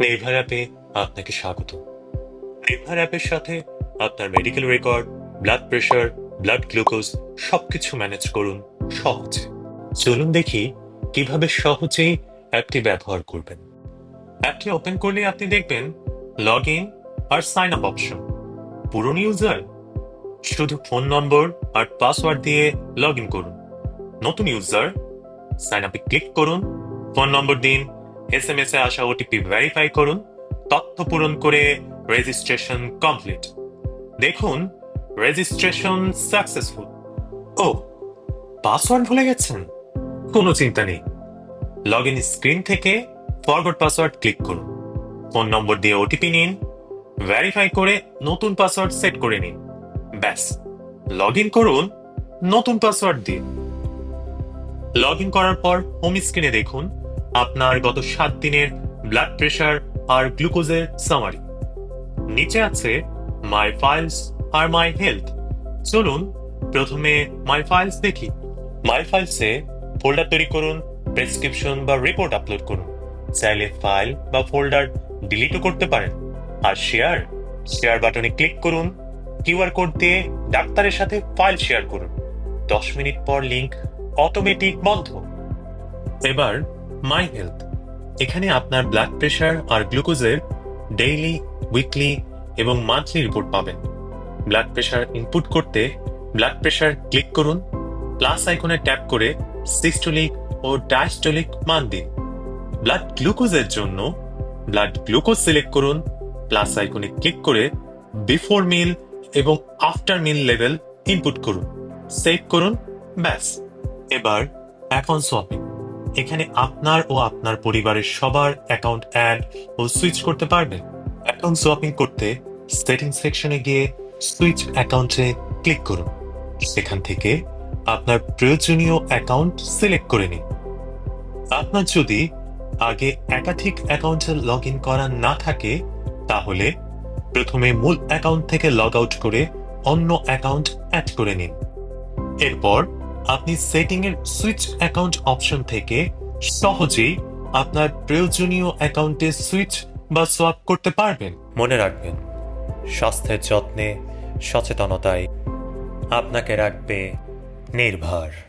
নির্ভর অ্যাপে আপনাকে স্বাগত। নির্ভর অ্যাপের সাথে আপনার medical record blood pressure blood glucose সবকিছু ম্যানেজ করুন সহজে। চলুন দেখি কীভাবে সহজেই অ্যাপটি ব্যবহার করবেন। অ্যাপটি ওপেন করলে আপনি দেখবেন লগ ইন আর সাইন আপ অপশন পুরনো ইউজার শুধু ফোন নম্বর আর পাসওয়ার্ড দিয়ে লগ ইন করুন। নতুন ইউজার সাইন আপে ক্লিক করুন ফোন নম্বর দিন এস এম এস এ আসা ওটিপি ভেরিফাই করুন, তথ্য পূরণ করে রেজিস্ট্রেশন কমপ্লিট দেখুন রেজিস্ট্রেশন সাকসেসফুল ও পাসওয়ার্ড ভুলে গেছেন? কোনো চিন্তা নেই। লগ ইন স্ক্রিন থেকে ফরওয়ার্ড পাসওয়ার্ড ক্লিক করুন। ফোন নম্বর দিয়ে ওটিপি নিন ভেরিফাই করে নতুন পাসওয়ার্ড সেট করে নিন। ব্যাস লগ ইন করুন, নতুন পাসওয়ার্ড দিয়ে। লগ ইন করার পর হোম স্ক্রিনে দেখুন আপনার গত সাত দিনের ব্লাড প্রেশার আর গ্লুকোজের সামারি নিচে আছে মাই ফাইলস আর মাই হেলথ চলুন, প্রথমে মাই ফাইলস দেখি। মাই ফাইলসে ফোল্ডার তৈরি করুন প্রেসক্রিপশন বা রিপোর্ট আপলোড করুন। চাইলে ফাইল বা ফোল্ডার ডিলিটও করতে পারেন। আর শেয়ার শেয়ার বাটনে ক্লিক করুন কিউআর কোড দিয়ে ডাক্তারের সাথে ফাইল শেয়ার করুন। দশ মিনিট পর লিংক অটোমেটিক বন্ধ। এবার মাই হেলথ। এখানে আপনার ব্লাড প্রেশার আর গ্লুকোজের ডেইলি, উইকলি এবং মান্থলি রিপোর্ট পাবেন। ব্লাড প্রেশার ইনপুট করতে ব্লাড প্রেশার ক্লিক করুন, প্লাস আইকনে ট্যাপ করে সিস্টোলিক ও ডায়াস্টোলিক মান দিন। ব্লাড গ্লুকোজের জন্য ব্লাড গ্লুকোজ সিলেক্ট করুন, প্লাস আইকনে ক্লিক করে বিফোর মিল এবং আফটার মিল লেভেল ইনপুট করুন। সেভ করুন, ব্যাস। এবার অ্যাকাউন্ট সোয়াপিং। এখানে আপনার ও আপনার পরিবারের সবার অ্যাকাউন্ট অ্যাড ও সুইচ করতে পারবেন। অ্যাকাউন্ট সোয়াপিং করতে সেটিং সেকশনে গিয়ে সুইচ অ্যাকাউন্টে ক্লিক করুন। সেখান থেকে আপনার প্রয়োজনীয় অ্যাকাউন্ট সিলেক্ট করে নিন। আপনার যদি আগে একাধিক অ্যাকাউন্টে লগ ইন করা না থাকে, তাহলে প্রথমে মূল অ্যাকাউন্ট থেকে লগ আউট করে অন্য অ্যাকাউন্ট অ্যাড করে নিন। এরপর আপনি সেটিং এর সুইচ অ্যাকাউন্ট অপশন থেকে সহজেই আপনার প্রয়োজনীয় অ্যাকাউন্টে সুইচ বা সোয়াপ করতে পারবেন। মনে রাখবেন, স্বাস্থ্যের যত্নে, সচেতনতায় আপনাকে রাখবে নির্ভর।